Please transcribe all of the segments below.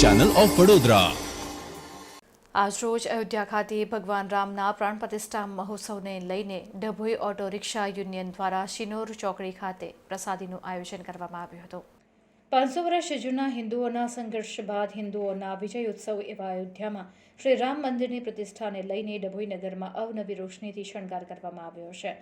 Channel of Vadodara આજરોજ અયોધ્યા ખાતે ભગવાન રામના પ્રાણ પ્રતિષ્ઠા મહોત્સવને લઈને ડભોઈ ઓટો રિક્ષા યુનિયન દ્વારા શિનોર ચોકડી ખાતે પ્રસાદીનું આયોજન કરવામાં આવ્યું હતું. પાંચસો વર્ષ જૂના હિન્દુઓના સંઘર્ષ બાદ હિન્દુઓના વિજય ઉત્સવ એવા અયોધ્યામાં શ્રી રામ મંદિરની પ્રતિષ્ઠાને લઈને ડભોઈ નગરમાં અવનવી રોશનીથી શણગાર કરવામાં આવ્યો છે.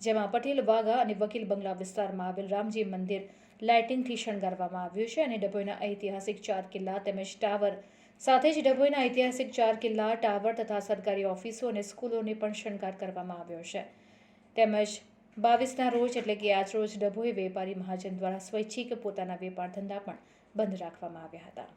જેમાં પટેલ, વાઘા અને વકીલ બંગલા વિસ્તારમાં આવેલ રામજી મંદિર લાઇટિંગથી શણગારવામાં આવ્યું છે અને ડભોઈના ઐતિહાસિક ચાર કિલ્લા તેમજ ટાવર સાથે જ ડભોઈના ઐતિહાસિક ચાર કિલ્લા, ટાવર તથા સરકારી ઓફિસો અને સ્કૂલોને પણ શણગાર કરવામાં આવ્યો છે. તેમજ બાવીસના રોજ એટલે કે આજ રોજ ડભોઈ વેપારી મહાજન દ્વારા સ્વૈચ્છિક પોતાના વેપાર ધંધા પણ બંધ રાખવામાં આવ્યા હતા.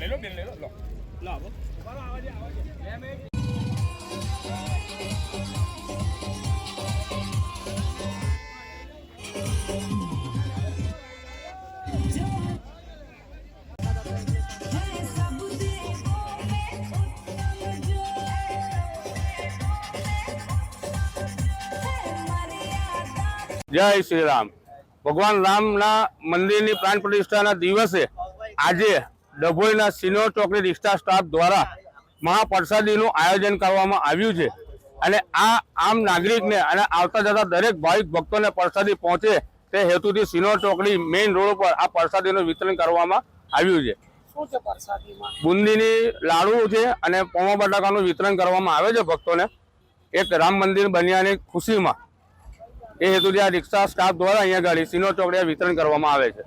હા લઈ લો બેન લઈ લો. લો લો આવો. હે સબ દેવો મે ઉત્તમ જો હે મર્યાદા જય શ્રી રામ. ભગવાન રામના મંદિરની પ્રાણ પ્રતિષ્ઠાના દિવસે આજે ડભોઈના સિનોર ચોકડી રિક્ષા સ્ટાફ દ્વારા મહાપ્રસાદીનું આયોજન કરવામાં આવ્યું છે. અને આ આમ નાગરિકને અને આવતા જતા દરેક ભાવિક ભક્તોને પ્રસાદી પહોંચે તે હેતુથી સિનોર ચોકડી મેઇન રોડ ઉપર આ પ્રસાદીનું વિતરણ કરવામાં આવ્યું છે. બુંદીની લાડુ છે અને પોમા બટાકાનું વિતરણ કરવામાં આવે છે ભક્તોને. એક રામ મંદિર બન્યાની ખુશીમાં. એ હેતુથી આ રિક્ષા સ્ટાફ દ્વારા અહીંયા ગાડી સિનોર ચોકડીયા વિતરણ કરવામાં આવે છે.